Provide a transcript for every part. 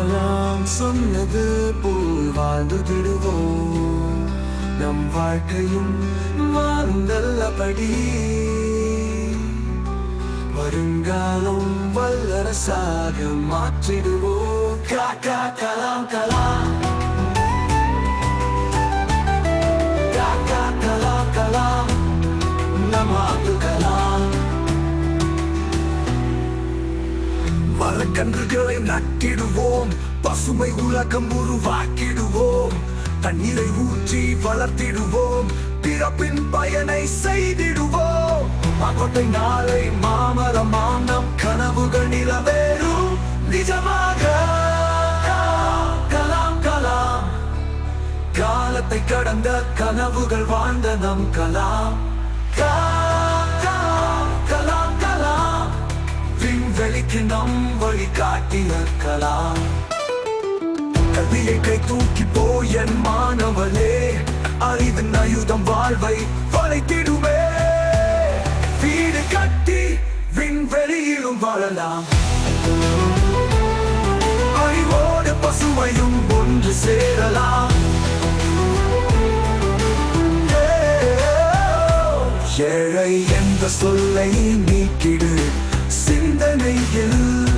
கலாம் சொன்னது போல் வாழ்ந்து விடுவோம் நம் வாழ்க்கையும் மாறும் நல்லபடி வருங்காலம் வல்லரசாக மாற்றிடுவோம் கலாம் கலாம் கன்றுகளை நட்டிடுவோம். பசுமை உலகம் உருவாக்கிடுவோம். தண்ணீரை ஊற்றி வளர்த்திடுவோம். பிறப்பின் பயனை செய்திடுவோம். மகோட்டை நாளை மாமரமாம். நம் கனவுகள் நிலவேறும். நிஜமாக கலாம் கலாம். காலத்தை கடந்த கனவுகள் வாழ்ந்த நம் கலாம். கா- விண்வெளிக்கு நம் வழி காட்டி நிற்கலாம். கல்வியை கை தூக்கி போய் என் மாணவனே அறிவின் ஆயுதம் வாழ்வை வளைத்திடுமே. வீடு கட்டி விண்வெளியிலும் வாழலாம். அறிவோடு பசுமையும் ஒன்று சேரலாம். ஏழை என்ற சொல்லை நீக்கிடு. சிந்தனையில்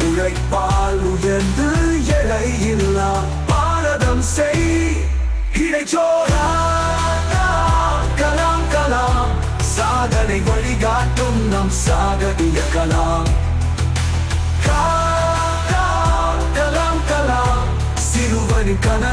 உழைப்பால் உயர்ந்து எழையில்லா பாரதம் செய். இடைச்சோரா கலாம் கலாம். சாதனை வழிகாட்டும் நம் சாகடிய கலாம். கலாம் கலாம். சிறுவனின் கனவிலும்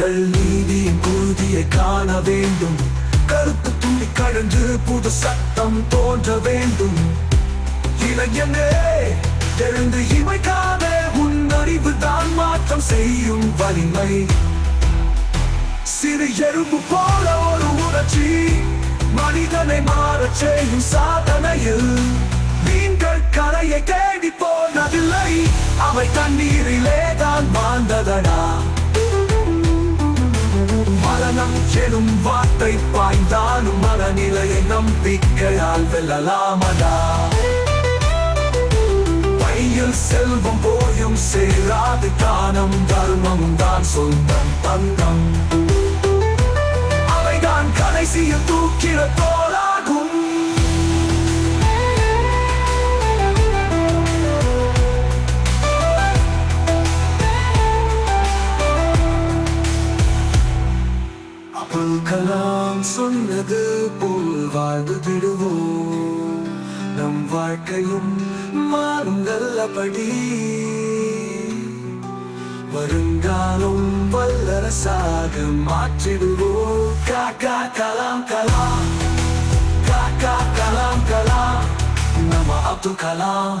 மக்கள் நீதியின் உறுதியை காண வேண்டும். கருத்து துணி கழன்று புது சட்டம் தோன்ற வேண்டும். இளைஞனே எழுந்து இமைக்காத உன் அறிவு தான் மாற்றம் செய்யும் வலிமை. சிறு எறும்பு போல ஒரு உணர்ச்சி மனிதனை மாறச் செய்யும் சாதனையில். மீன்கள் கரையை தேடி போனதில்லை அவை தண்ணீரிலே தான் வாழ்ந்த நம்பிக்கையால் வெல்லலாமடா பையில் செல்வம் போயும் சேராது தானம் தர்மம் தான் சொந்தம் தந்தம் அவைதான் கடைசியில் தூக்கிற தோலாகும். கலாம் சொன்னது போல் வாழ்ந்து விடுவோம். நம் வாழ்க்கையும் மாறும் நல்லபடி வருங்காலம் வல்லரசாக மாற்றிடுவோம். காக்கா கலாம் கலாம். காக்கா கலாம் கலாம். நம்ம அப்துல் கலாம்.